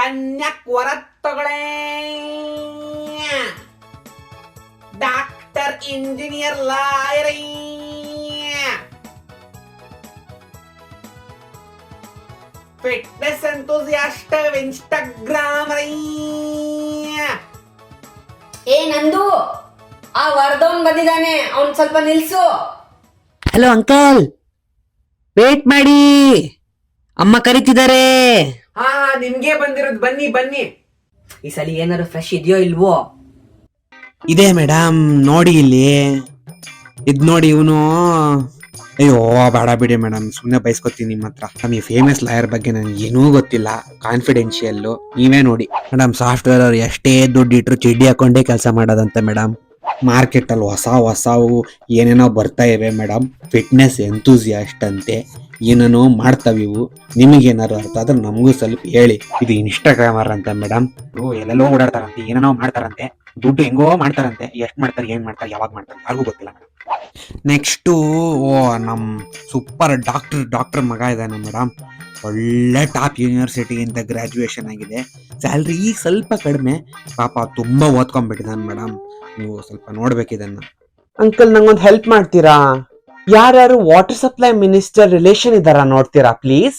ಕನ್ಯಾಕ್ ವರ ತಗೊಳೆ. Doctor engineer lawyer. Fitness enthusiast Instagram Rai ಏ ನಂದು ಆ ವರ್ದವನ್ ಬಂದಿದ್ದಾನೆ ಅವ್ನ್ ಸ್ವಲ್ಪ ನಿಲ್ಸು. ಹಲೋ ಅಂಕಲ್ ವೇಟ್ ಮಾಡಿ. ಅಮ್ಮ ಕರಿತಿದ್ದಾರೆ. ಹಾ ನಿಮ್ಗೆ ಬಂದಿರೋದು. ಬನ್ನಿ ಬನ್ನಿ. ಈ ಸಲ ಏನಾದ್ರು ಫ್ರೆಶ್ ಇದೆಯೋ ಇಲ್ವೋ? ಇದೆ ಮೇಡಮ್ ನೋಡಿ ಇಲ್ಲಿ. ಇದ್ ನೋಡಿ ಇವನು. ಅಯ್ಯೋ ಬೇಡ ಬಿಡಿ ಮೇಡಮ್ ಸುಮ್ಮನೆ ಬಯಸ್ಕೊತೀನಿ ನಿಮ್ಮ ಹತ್ರ. ನಮಗೆ ಫೇಮಸ್ ಲಾಯರ್ ಬಗ್ಗೆ ನನಗೆ ಏನೂ ಗೊತ್ತಿಲ್ಲ. ಕಾನ್ಫಿಡೆನ್ಷಿಯಲ್ ನೀವೇ ನೋಡಿ. ಮೇಡಮ್ ಸಾಫ್ಟ್ವೇರ್ ಅವ್ರು ಎಷ್ಟೇ ದುಡ್ಡು ಇಟ್ರು ಚಿಡ್ಡಿ ಹಾಕೊಂಡೇ ಕೆಲಸ ಮಾಡೋದಂತೆ ಮೇಡಮ್ ಮಾರ್ಕೆಟಲ್ಲಿ ಹೊಸ ಹೊಸವು ಏನೇನೋ ಬರ್ತಾ ಇವೆ ಮೇಡಮ್ ಫಿಟ್ನೆಸ್ ಎಂತೂಸಿಯಾಸ್ಟ್ ಅಂತೆ. ಏನೇನೋ ಮಾಡ್ತಾವೆ ಇವು. ನಿಮಗೇನಾದ್ರು ಅರ್ಥ ಆದ್ರೆ ನಮಗೂ ಸ್ವಲ್ಪ ಹೇಳಿ. ಇದು ಇನ್ಸ್ಟಾಗ್ರಾಮರ್ ಅಂತ ಮೇಡಮ್ ಎಲ್ಲೆಲ್ಲೋ ಓಡಾಡ್ತಾರಂತೆ ಏನೇನೋ ಮಾಡ್ತಾರಂತೆ. ದುಡ್ಡು ಹೆಂಗೋ ಮಾಡ್ತಾರಂತೆ. ಎಷ್ಟು ಮಾಡ್ತಾರೆ, ಏನ್ ಮಾಡ್ತಾರೆ, ಯಾವಾಗ ಮಾಡ್ತಾರೆ, ಯಾರಿಗೂ ಗೊತ್ತಿಲ್ಲ ನೆಕ್ಸ್ಟು ಓ ನಮ್ಮ ಸೂಪರ್ ಡಾಕ್ಟರ್ ಡಾಕ್ಟರ್ ಮಗ ಇದ್ದಾನೆ ಮೇಡಮ್ ಒಳ್ಳೆ ಟಾಪ್ ಯೂನಿವರ್ಸಿಟಿಯಿಂದ ಗ್ರ್ಯಾಜುಯೇಷನ್ ಆಗಿದೆ. ಸ್ಯಾಲ್ರಿ ಈಗ ಸ್ವಲ್ಪ ಕಡಿಮೆ. ಪಾಪ ತುಂಬ ಓದ್ಕೊಂಡ್ಬಿಟ್ಟಿದ್ದಾನೆ ಮೇಡಮ್ ನೀವು ಸ್ವಲ್ಪ ನೋಡ್ಬೇಕು ಇದನ್ನ ಅಂಕಲ್ ನಂಗೊಂದು ಹೆಲ್ಪ್ ಮಾಡ್ತೀರಾ? ಯಾರ್ಯಾರು ವಾಟರ್ ಸಪ್ಲೈ ಮಿನಿಸ್ಟರ್ ರಿಲೇಷನ್ ಇದಾರ ನೋಡ್ತೀರಾ ಪ್ಲೀಸ್